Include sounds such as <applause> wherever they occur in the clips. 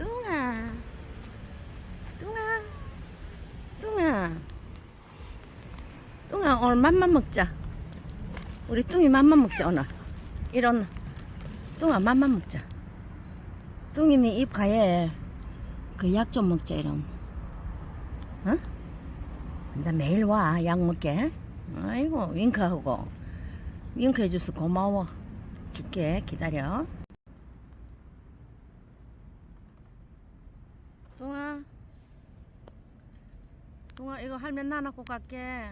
뚱아. 뚱아. 뚱아. 뚱아 오늘 맘만 먹자. 우리 뚱이 맘만 먹자 오늘. 이런 뚱아 맘만 먹자. 뚱이네 입 가에 그 약 좀 먹자 이런. 어? 이제 매일 와 약 먹게. 아이고 윙크하고. 윙크 해줘서 고마워. 줄게. 기다려 뚱아 뚱아 이거 할매 나눠고 갈게.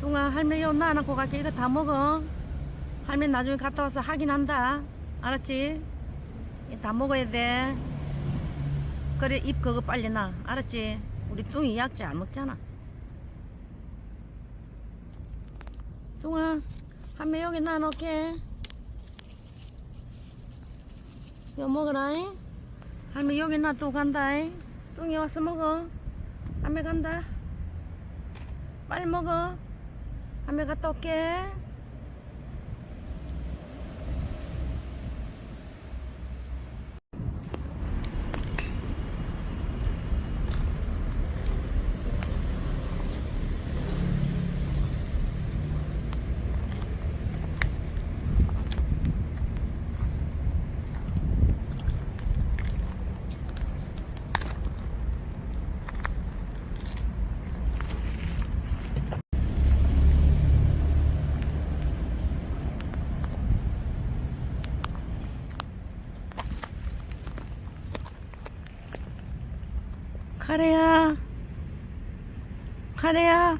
뚱아 할매 이거 나눠고 갈게. 이거 다 먹어. 할매 나중에 갔다 와서 확인한다. 알았지? 이거 다 먹어야 돼. 그래 입 그거 빨리 나 알았지? 우리 뚱이 약 잘 먹잖아. 뚱아 할매 여기 나눠게. 이거 먹어라잉? 할매 여기 놔두고 간다잉 뚱이 와서 먹어. 할매 간다. 빨리 먹어. 할매 갔다 올게 カレアカレや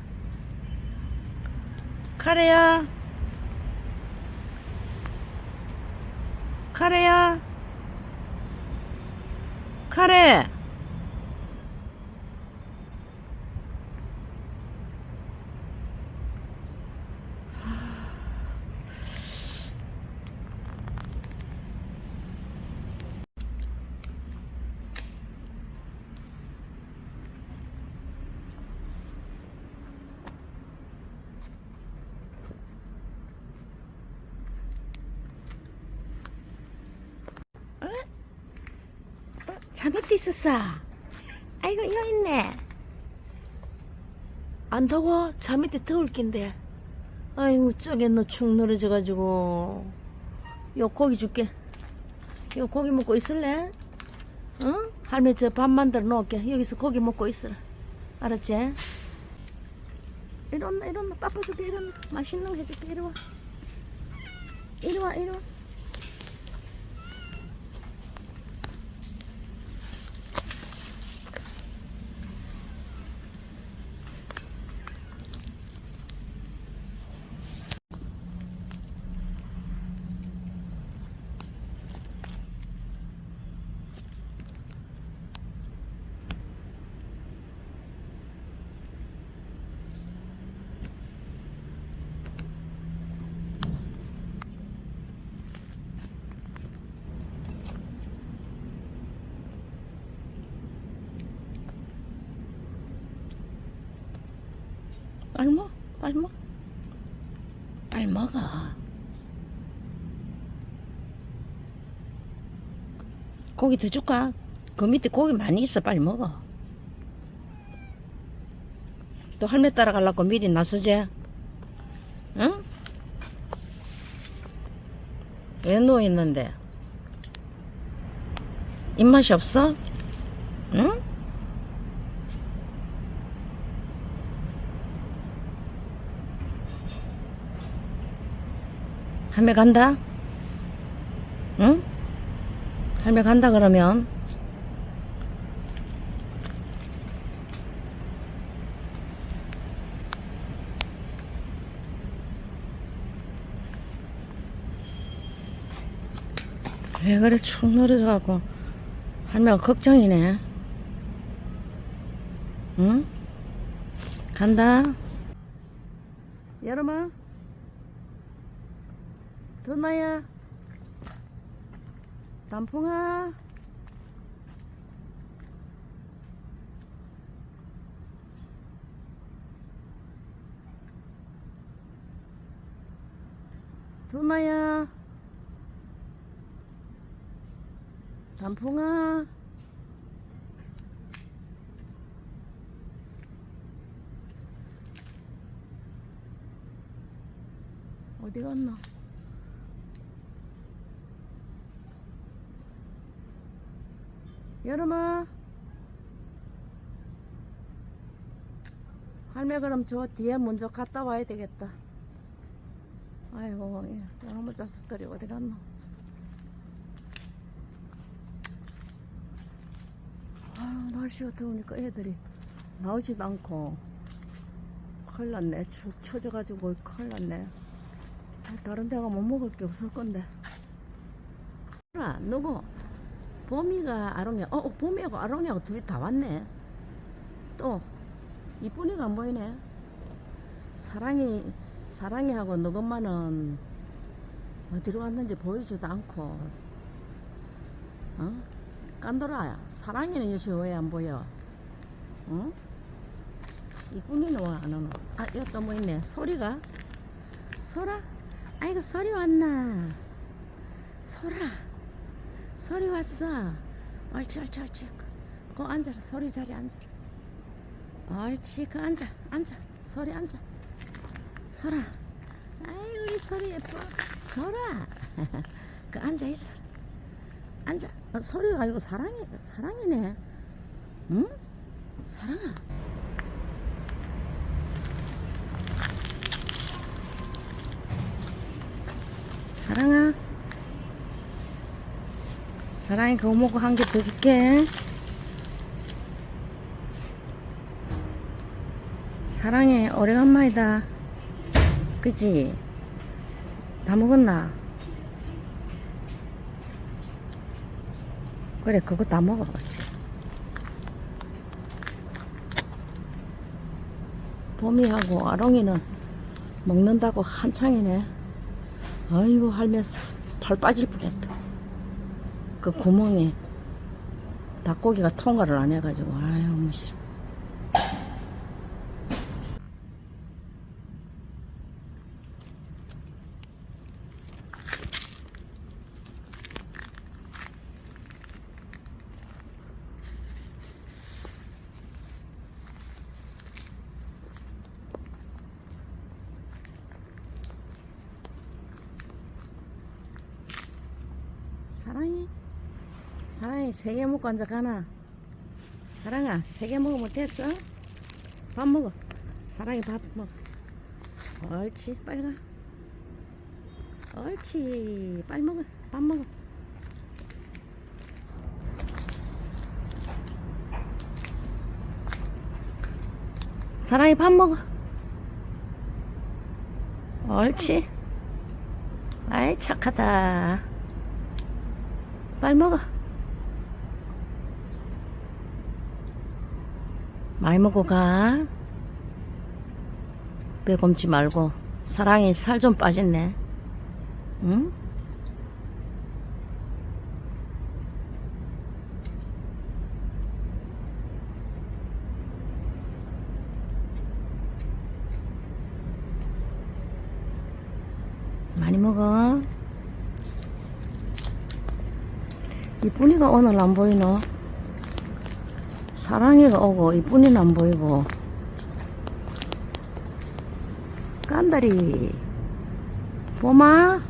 カレアカレカレー。 자 밑에 있었어 아이고 여기 있네. 안 더워? 자 밑에 더울 낀데. 아이고 너축 늘어져가지고. 요 고기 줄게. 요 고기 먹고 있을래? 응? 할머니 저 밥 만들어 놓을게. 여기서 고기 먹고 있으라 알았지? 이런 이런 빠빠 줄게. 이런 맛있는 거 해줄게. 이리 와. 이리 와 이리 와 빨리 먹어, 빨리 먹어. 빨리 먹어. 고기 더 줄까? 그 밑에 고기 많이 있어, 빨리 먹어. 또 할매 따라가려고 미리 나서재? 응? 왜 누워있는데? 입맛이 없어? 응? 할매 간다? 응? 할매 간다 그러면 왜 그래 축 늘어져갖고 할매가 걱정이네 응? 간다 여름아 드나야 단풍아 두나야 단풍아. 어디 갔나? 여름아. 할매 그럼 저 뒤에 먼저 갔다 와야 되겠다. 아이고, 이 양무 자식들이 어디 갔나? 아, 날씨가 더우니까 애들이 나오지도 않고 큰일 났네. 축 처져가지고 큰일 났네. 아, 다른 데가 못 먹을 게 없을 건데. 아, 누구? 봄이가 아롱이, 어, 어, 봄이하고 아롱이하고 둘이 다 왔네. 또, 이쁜이가 안 보이네. 사랑이, 사랑이하고 너것만은 어디로 갔는지 보이지도 않고, 어? 깐돌아, 사랑이는 요새 왜 안 보여? 어? 이쁜이는 왜 안 오노? 아, 여기 또뭐 있네. 소리가? 소라? 아이고, 소리 왔나? 소라. 소리 왔어. 옳지, 옳지, 옳지. 그 앉아라. 소리 자리에 앉아라. 옳지, 그 앉아, 앉아. 소리 앉아. 소라. 아이, 우리 소리 예뻐. 소라. <laughs> 그 앉아 있어. 앉아. 어, 소리가 아니고 사랑이, 사랑이네. 응? 사랑아. 사랑아. 사랑이 그거 먹고 한 개 더 줄게. 사랑해, 오래간만이다. 그치? 다 먹었나? 그래, 그거 다 먹어봤지. 봄이하고 아롱이는 먹는다고 한창이네. 아이고, 할매 팔 빠질 뻔했다. 그 구멍에 닭고기가 통과를 안 해가지고, 아유, 무시러. 사랑해. 사랑이 세 개 먹고 앉아 가나? 사랑아, 세 개 먹으면 됐어? 밥 먹어. 사랑이 밥 먹어. 옳지, 빨리 가. 옳지, 빨리 먹어. 밥 먹어. 사랑이 밥 먹어. 옳지. 아이, 착하다. 빨리 먹어. 많이 먹고 가. 배 곰지 말고. 사랑이 살 좀 빠졌네. 응? 많이 먹어. 이쁜이가 오늘 안 보이노? 사랑이가 오고 이쁜이는 안 보이고 깐다리 봄아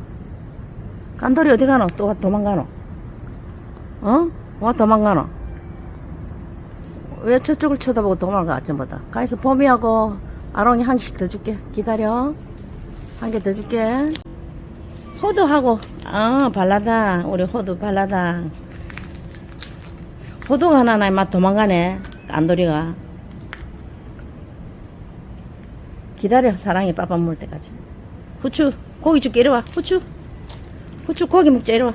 깐돌이 어디 가노? 또 도망가노? 어? 와 도망가노? 왜 저쪽을 쳐다보고 도망가 아침보다 가서 봄이하고 아롱이 한 개씩 더 줄게 기다려 한 개 더 줄게 호두하고 어 발라당 우리 호두 발라당 호두가 하나 나 막 도망가네 깐돌이가 기다려 사랑이 빠빠 먹을 때까지 후추 고기 줄게 이리 와 후추 후추 고기 먹자 이리 와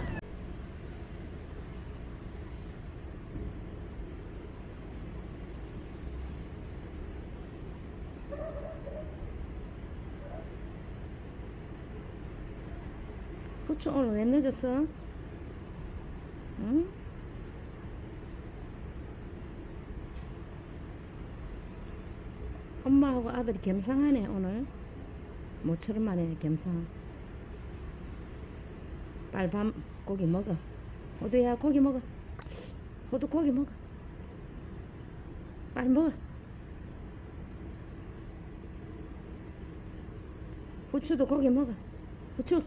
후추 오늘 왜 늦었어? 응? 엄마하고 아들이 gem상하네 오늘 모처럼 만에 gem상 빨밤 고기 먹어 호두야 고기 먹어 호두 고기 먹어. 빨리 먹어. 후추도 고기 먹어. 후추.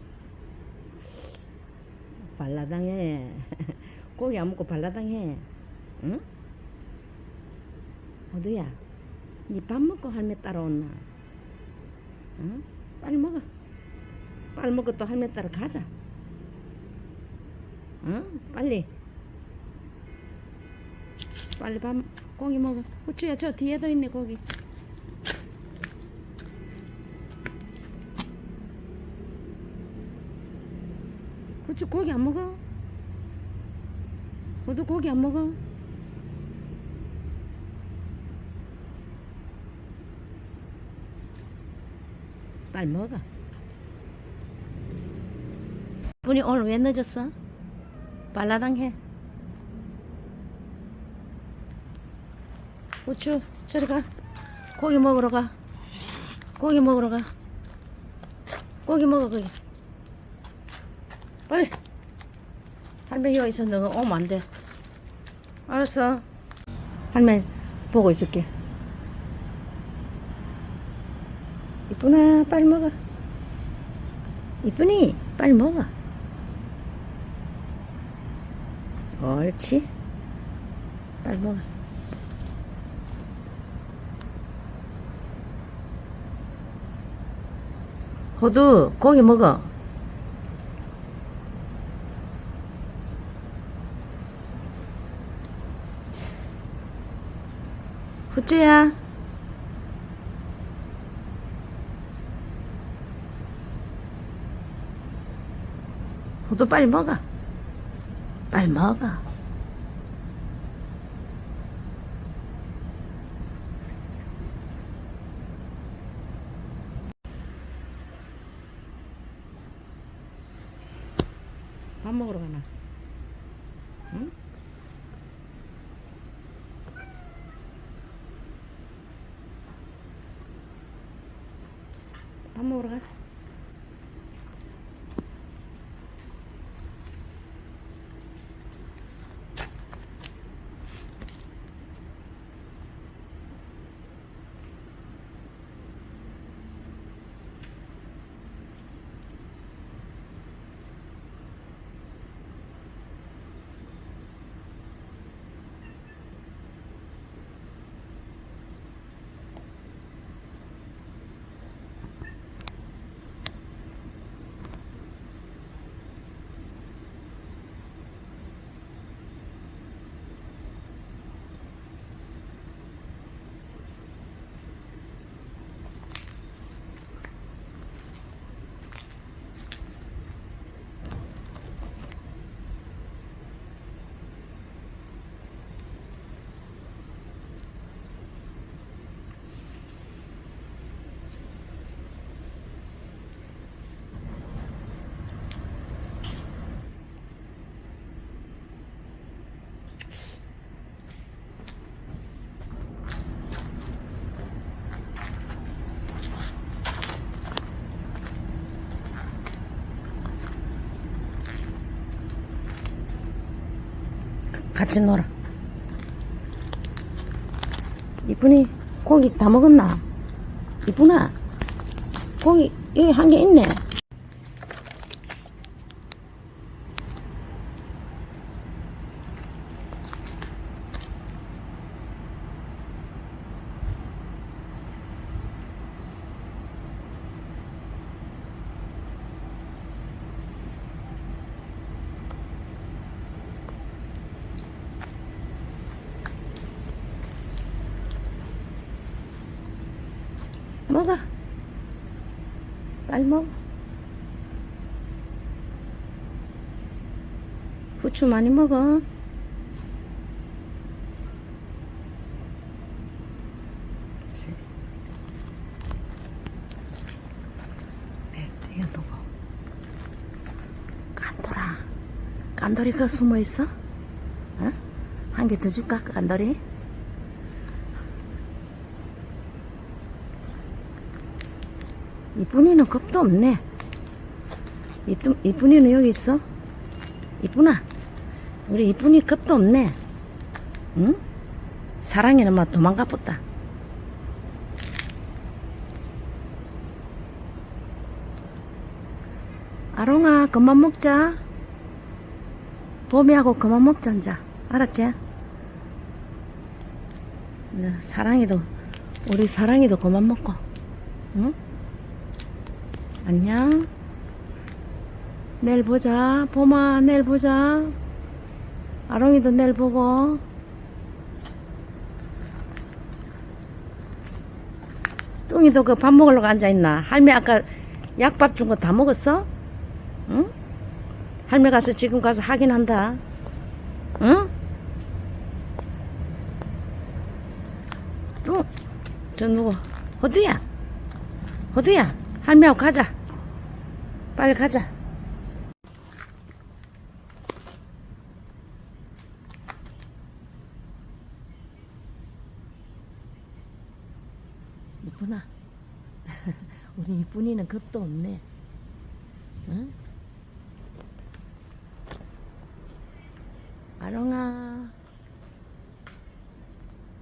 발라당해. <laughs> 고기 안 먹고 발라당해. 응? 호두야, 니밥 먹고 할매 따라온나? 응? 빨리 먹어. 빨리 먹고 또 할매 따라 가자. 응? 빨리. 빨리 밥, 고기 먹어. 후추야, 저 뒤에도 있네, 고기. 후추 고기 안 먹어? 호두 고기 안 먹어? 빨리 먹어. 분이 오늘 왜 늦었어? 발라당 해. 후추, 저리 가. 고기 먹으러 가. 고기 먹으러 가. 고기 먹어, 거기. 빨리. 할머니 여기 있어. 너가 오면 안 돼. 알았어. 할머니 보고 있을게. 이쁘나, 빨리 먹어. 이쁘니, 빨리 먹어. 옳지. 빨리 먹어. 호두, 고기 먹어. 후추야. 호두 빨리 먹어. 빨리 먹어. 밥 먹으러 가나? 응? 밥 먹으러 가자. 같이 놀아. 이쁜이 고기 다 먹었나? 이쁜아 고기 여기 한 개 있네. 먹어. 빨리 먹어. 후추 많이 먹어. 깐돌아. 깐돌이가 숨어 있어? 어? 한 개 더 줄까? 깐돌이? 이쁜이는 겁도 없네. 이쁜, 이쁜이는 여기 있어? 이쁜아. 우리 이쁜이 겁도 없네. 응? 사랑이는 막 도망가 봤다. 아롱아, 그만 먹자. 봄이하고 그만 먹자, 이제. 알았지? 네, 사랑이도, 우리 사랑이도 그만 먹고. 응? 안녕. 내일 보자. 봄아, 내일 보자. 아롱이도 내일 보고. 뚱이도 그 밥 먹으려고 앉아있나? 할매 아까 약밥 준 거 다 먹었어? 응? 할매 가서 지금 가서 확인한다. 응? 뚱, 저 누구? 호두야. 호두야. 할매하고 가자. 빨리 가자. 이쁘나? <laughs> 우리 이쁜이는 겁도 없네. 응? 아롱아.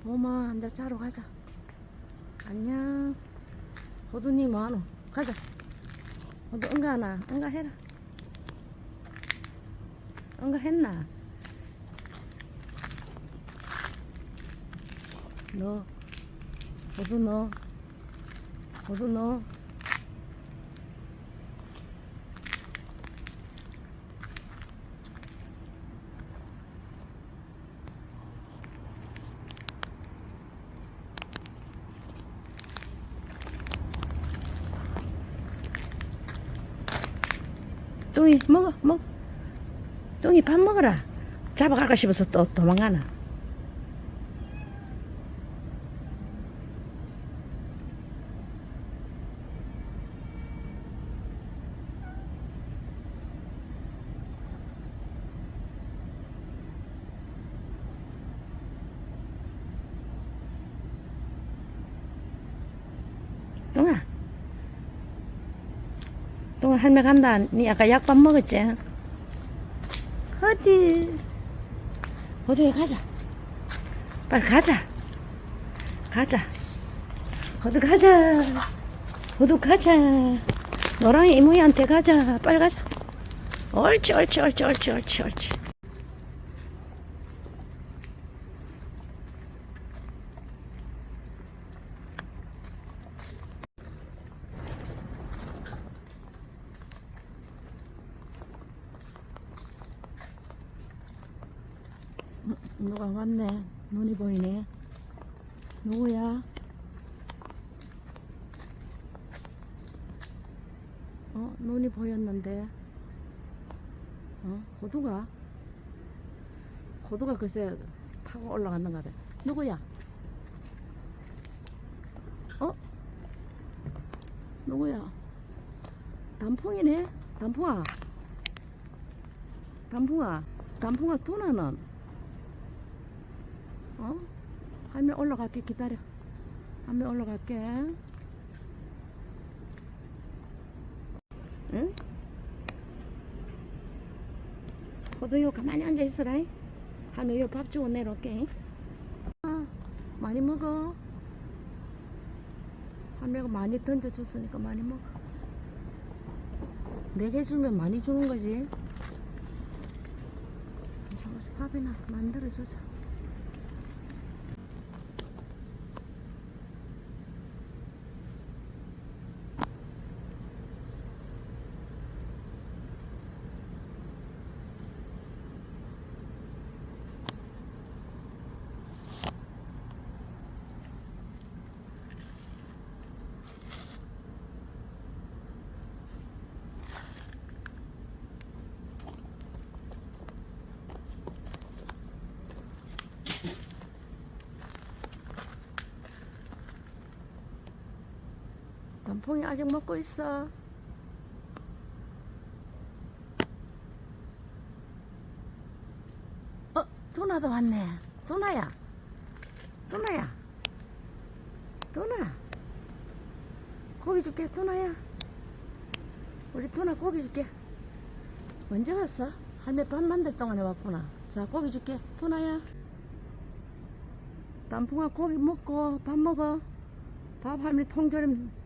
봄아, 한잔 자러 가자. 안녕. 호두님 뭐하노? 가자. 호두 응가하나? 응가해라. 응가했나? 너, 호두 너. 호두 너. 뚱이 먹어 먹. 뚱이 밥 먹어라. 잡아갈까 싶어서 또 도망가나 할매 간다. 니 아까 약밥 먹었지? 어디? 어디 가자. 빨리 가자. 가자. 어디 가자? 어디 가자? 너랑 이모이한테 가자. 빨리 가자. 옳지 옳지 옳지 옳지 옳지 옳지 누가 왔네 눈이 보이네 누구야? 어 눈이 보였는데. 어 호두가? 호두가 글쎄 타고 올라갔는가 봐. 누구야? 어? 누구야? 단풍이네? 단풍아? 단풍아? 단풍아 누나는? 어? 할매 올라갈게 기다려. 할매 올라갈게. 응? 호두요 가만히 앉아있어라. 할매 요밥 주고 내려올게. 아, 많이 먹어. 할매가 많이 던져줬으니까 많이 먹어. 네개 주면 많이 주는 거지. 저기서 밥이나 만들어주자 단풍이 아직 먹고 있어. 어, 두나도 왔네. 두나야. 두나야. 두나. 고기 줄게, 두나야. 우리 두나 고기 줄게. 언제 왔어? 할매 밥 만들 동안에 왔구나. 자, 고기 줄게. 푸나야. 단풍아 고기 먹고 밥 먹어. 밥 할머니 통조림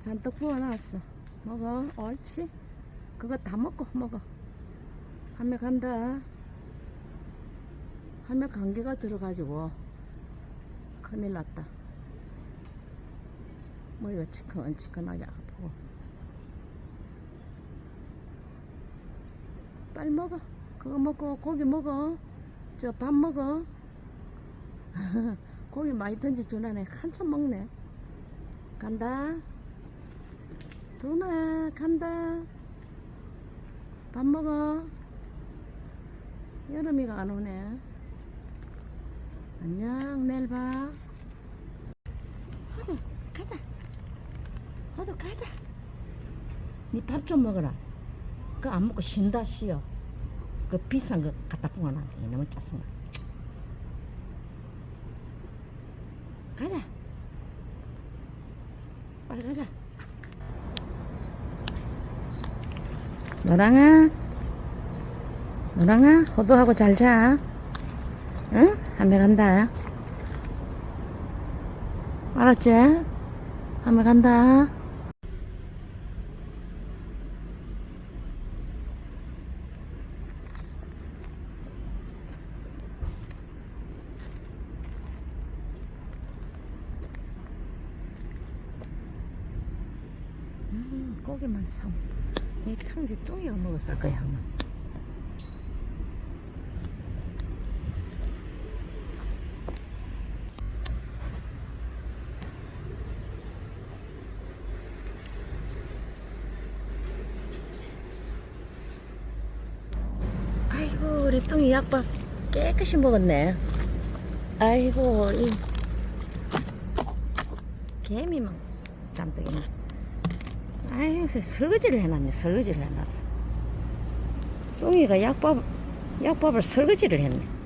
잔뜩 부어놨어. 먹어. 옳지. 그거 다 먹고 먹어. 할매 간다. 할매 감기가 들어가지고 큰일 났다. 머리가 치근치근하게 아프고. 빨리 먹어. 그거 먹고 고기 먹어. 저 밥 먹어. <laughs> 고기 많이 던져주라네. 한참 먹네. 간다. 두나 간다. 밥 먹어. 여름이가 안 오네. 안녕. 내일 봐. 호두 가자. 호두 가자. 니 밥 좀 먹어라. 그거 안 먹고 쉰다 쉬어. 그 비싼 거 갖다 부어놨네. 너무 짜증나. 가자. 빨리 가자. 너랑아. 너랑아, 호두하고 잘 자. 응? 한매 간다. 알았지? 한매 간다. 음, 고기만 사. 이 탕지 먹었을 거야, 아마. 아이고, 우리 뚱이 약밥 깨끗이 먹었네. 아이고, 이 개미만 잔뜩 있네. 아유, 설거지를 해놨네. 설거지를 해놨어. 뚱이가 약밥, 약밥을 설거지를 했네.